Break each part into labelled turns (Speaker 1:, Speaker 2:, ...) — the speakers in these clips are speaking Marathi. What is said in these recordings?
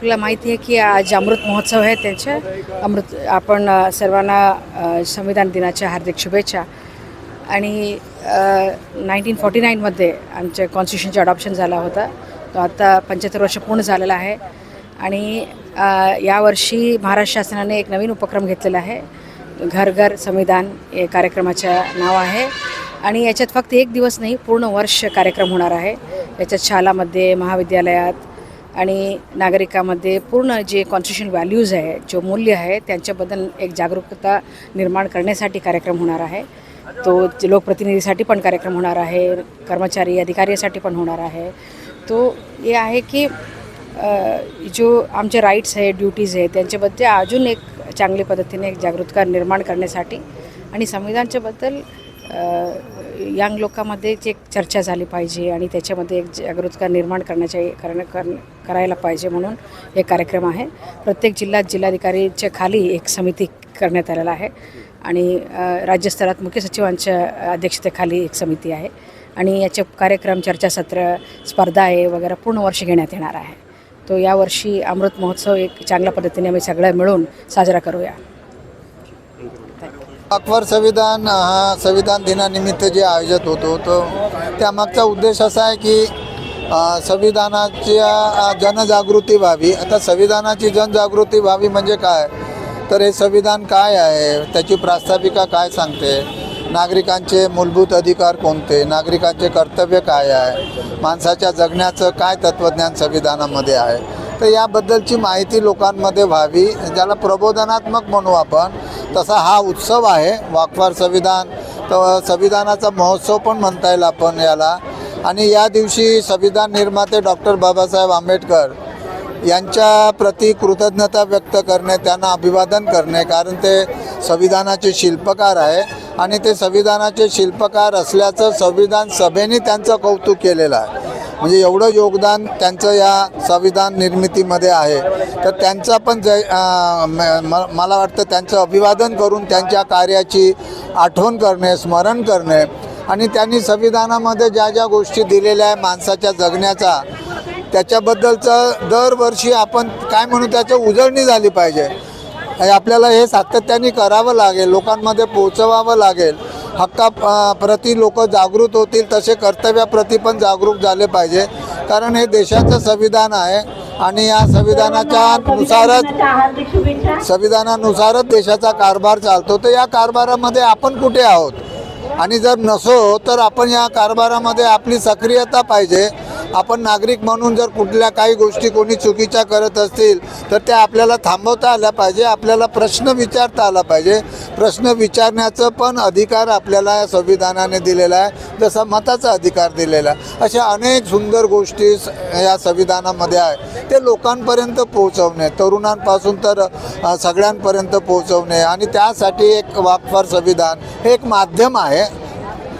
Speaker 1: आपल्याला माहिती आहे की आज अमृत महोत्सव आहे त्यांच्या अमृत आपण सर्वांना संविधान दिनाच्या हार्दिक शुभेच्छा. आणि नाईन्टीन फॉर्टी नाईनमध्ये आमच्या कॉन्स्टिट्यूशनचा अडॉप्शन झाला होता. तो आता पंच्याहत्तर वर्ष पूर्ण झालेला आहे. आणि यावर्षी महाराष्ट्र शासनाने एक नवीन उपक्रम घेतलेला आहे. घर घर संविधान हे कार्यक्रमाचं नाव आहे. आणि याच्यात फक्त एक दिवस नाही पूर्ण वर्ष कार्यक्रम होणार आहे. याच्यात शाळामध्ये महाविद्यालयात आणि नागरिकामध्ये पूर्ण जे कॉन्स्टिट्यूशन व्हॅल्यूज आहे जो मूल्य आहे त्यांच्याबद्दल एक जागरूकता निर्माण करण्यासाठी कार्यक्रम होणार आहे. तो लोकप्रतिनिधीसाठी पण कार्यक्रम होणार आहे कर्मचारी अधिकाऱ्यासाठी पण होणार आहे. तो हे आहे की जो आमचे राईट्स आहे ड्युटीज आहे त्यांच्याबद्दल अजून एक चांगल्या पद्धतीने एक जागरूकता निर्माण करण्यासाठी आणि संविधानच्याबद्दल यंग लोकांमध्ये जे एक चर्चा झाली पाहिजे आणि त्याच्यामध्ये एक जागरूकता निर्माण करण्याच्या करण कर करायला पाहिजे म्हणून एक कार्यक्रम आहे. प्रत्येक जिल्ह्यात जिल्हाधिकारीच्या खाली एक समिती करण्यात आलेला आहे आणि राज्यस्तरात मुख्य सचिवांच्या अध्यक्षतेखाली एक समिती आहे आणि याचे कार्यक्रम चर्चासत्र स्पर्धा आहे वगैरे पूर्ण वर्ष घेण्यात येणार आहे. तो यावर्षी अमृत महोत्सव एक चांगल्या पद्धतीने आम्ही सगळं मिळून साजरा करूया.
Speaker 2: अकबर संविधान हा संविधान दिनानिमित्त जे आयोजित होतो तो त्यामागचा उद्देश असा आहे की संविधानाच्या जनजागृती व्हावी. आता संविधानाची जनजागृती व्हावी म्हणजे काय? तर हे संविधान काय आहे? त्याची प्रास्ताविका काय सांगते? नागरिकांचे मूलभूत अधिकार कोणते? नागरिकांचे कर्तव्य काय आहे? माणसाच्या जगण्याचं काय तत्त्वज्ञान संविधानामध्ये आहे? तर याबद्दलची माहिती लोकांमध्ये व्हावी ज्याला प्रबोधनात्मक म्हणू आपण. तसा हा उत्सव आहे वाकवार संविधान. तर संविधानाचा महोत्सव पण म्हणता येईल आपण याला. आणि या दिवशी संविधान निर्माते डॉक्टर बाबासाहेब आंबेडकर यांच्या प्रती कृतज्ञता व्यक्त करणे त्यांना अभिवादन करणे कारण ते संविधानाचे शिल्पकार आहे. आणि ते संविधानाचे शिल्पकार असल्याचं संविधान सभेने त्यांचं कौतुक केलेलं आहे. म्हणजे एवढं योगदान त्यांचं या संविधान निर्मितीमध्ये आहे. तर त्यांचा पण जय म- मला वाटतं त्यांचं अभिवादन करून त्यांच्या कार्याची आठवण करणे स्मरण करणे आणि त्यांनी संविधानामध्ये ज्या ज्या गोष्टी दिलेल्या आहे माणसाच्या जगण्याचा त्याच्याबद्दलचं दरवर्षी आपण काय म्हणू त्याच्या उजळणी झाली पाहिजे. आपल्याला हे सातत्याने करावं लागेल लोकांमध्ये पोचवावं लागेल. हक्का प्रति लोक जागृत होतील तसे कर्तव्याप्रती पण जागरूक झाले पाहिजे. कारण हे देशाचं संविधान आहे आणि या संविधानाच्या नुसारच संविधानानुसारच देशाचा कारभार चालतो. तर या कारभारामध्ये आपण कुठे आहोत? आणि जर नसो तर आपण या कारभारामध्ये आपली सक्रियता पाहिजे. आपण नागरिक म्हणून जर कुठल्या काही गोष्टी कोणी चुकीच्या करत असतील तर त्या आपल्याला थांबवता आल्या पाहिजे आपल्याला प्रश्न विचारता आला पाहिजे. प्रश्न विचारण्याचं पण अधिकार आपल्याला या संविधानाने दिलेला आहे जसा मताचा अधिकार दिलेला आहे. अशा अनेक सुंदर गोष्टी स- या संविधानामध्ये आहे. ते लोकांपर्यंत पोहोचवणे तरुणांपासून तर सगळ्यांपर्यंत पोहोचवणे आणि त्यासाठी एक वापर संविधान हे एक माध्यम आहे.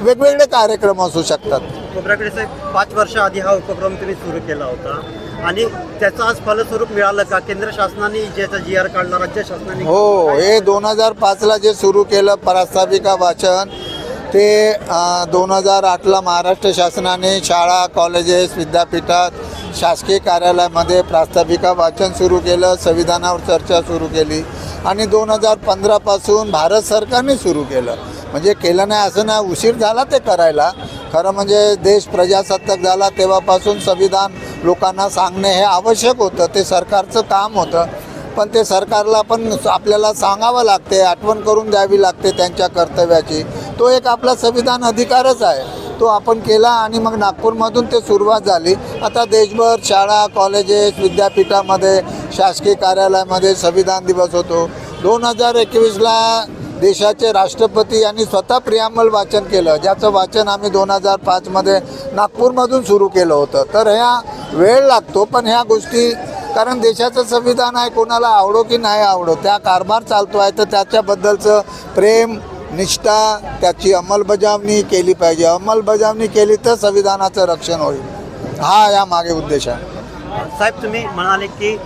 Speaker 2: वेगवेगळे कार्यक्रम असू शकतात.
Speaker 3: कोपराकडे साहेब पाच वर्ष आधी हा उपक्रम तुम्ही सुरू केला होता. आणि त्याचं आज फलस्वरूप मिळालं का? केंद्र शासनाने ज्याचा जी आर काढला राज्य शासनाने
Speaker 2: हो हे दोन हजार पाचला जे सुरू केलं प्रास्ताविका वाचन ते दोन हजार आठला महाराष्ट्र शासनाने शाळा कॉलेजेस विद्यापीठात शासकीय कार्यालयामध्ये प्रास्ताविका वाचन सुरू केलं संविधानावर चर्चा सुरू केली आणि दोन हजार पंधरापासून भारत सरकारने सुरू केलं. म्हणजे केलं नाही असं नाही उशीर झाला ते करायला. खरं म्हणजे देश प्रजासत्ताक झाला तेव्हापासून संविधान लोकांना सांगणे हे आवश्यक होतं ते सरकारचं काम होतं. पण ते सरकारला पण आपल्याला सांगावं लागते आठवण करून द्यावी लागते त्यांच्या कर्तव्याची. तो एक आपला संविधान अधिकारच आहे. तो आपण केला आणि मग नागपूरमधून ते सुरुवात झाली. आता देशभर शाळा कॉलेजेस विद्यापीठामध्ये शासकीय कार्यालयामध्ये संविधान दिवस होतो. दोन हजार एकवीसला देशाचे राष्ट्रपती यांनी स्वतः प्रियामल वाचन केलं ज्याचं वाचन आम्ही दोन हजार पाचमध्ये नागपूरमधून सुरू केलं होतं. तर ह्या वेळ लागतो पण ह्या गोष्टी कारण देशाचं संविधान आहे कोणाला आवडो की नाही आवडो त्या कारभार चालतो आहे तर त्याच्याबद्दलचं प्रेम निष्ठा त्याची अंमलबजावणी केली पाहिजे. अंमलबजावणी केली तर संविधानाचं रक्षण होईल. हा या मागे उद्देश आहे.
Speaker 3: साहेब तुम्ही म्हणाले की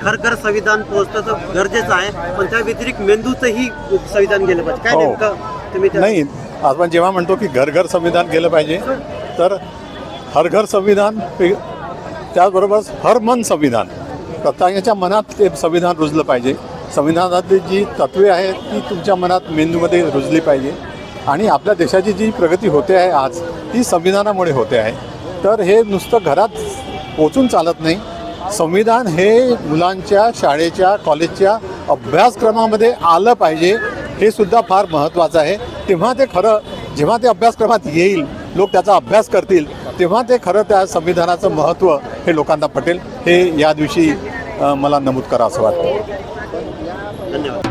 Speaker 3: घर घर संविधान पोहोचतं तर गरजेचं आहे पण त्या व्यतिरिक्त मेंदूतही संविधान गेलं पाहिजे. काय
Speaker 4: हो.
Speaker 3: नेमकं तुम्ही त्या-
Speaker 4: नाही आपण जेव्हा म्हणतो की घर घर संविधान केलं पाहिजे तर हर घर संविधान पे- त्याचबरोबर हर मन संविधान. प्रत्येकाच्या मनात ते संविधान रुजलं पाहिजे. संविधानातली जी तत्वे आहेत ती तुमच्या मनात मेंदूमध्ये रुजली पाहिजे. आणि आपल्या देशाची जी प्रगती होते आहे आज ती संविधानामुळे होते आहे. तर हे नुसतं घरात पोचून चालत नाही. संविधान हे मुलांच्या शाळेच्या कॉलेजच्या अभ्यासक्रमामध्ये आलं पाहिजे हे सुद्धा फार महत्त्वाचं आहे. तेव्हा ते खरं जेव्हा ते अभ्यासक्रमात येईल लोक त्याचा अभ्यास करतील तेव्हा ते खरं त्या संविधानाचं महत्त्व हे लोकांना पटेल. हे या दिवशी मला नमूद करा असं वाटतं.
Speaker 3: धन्यवाद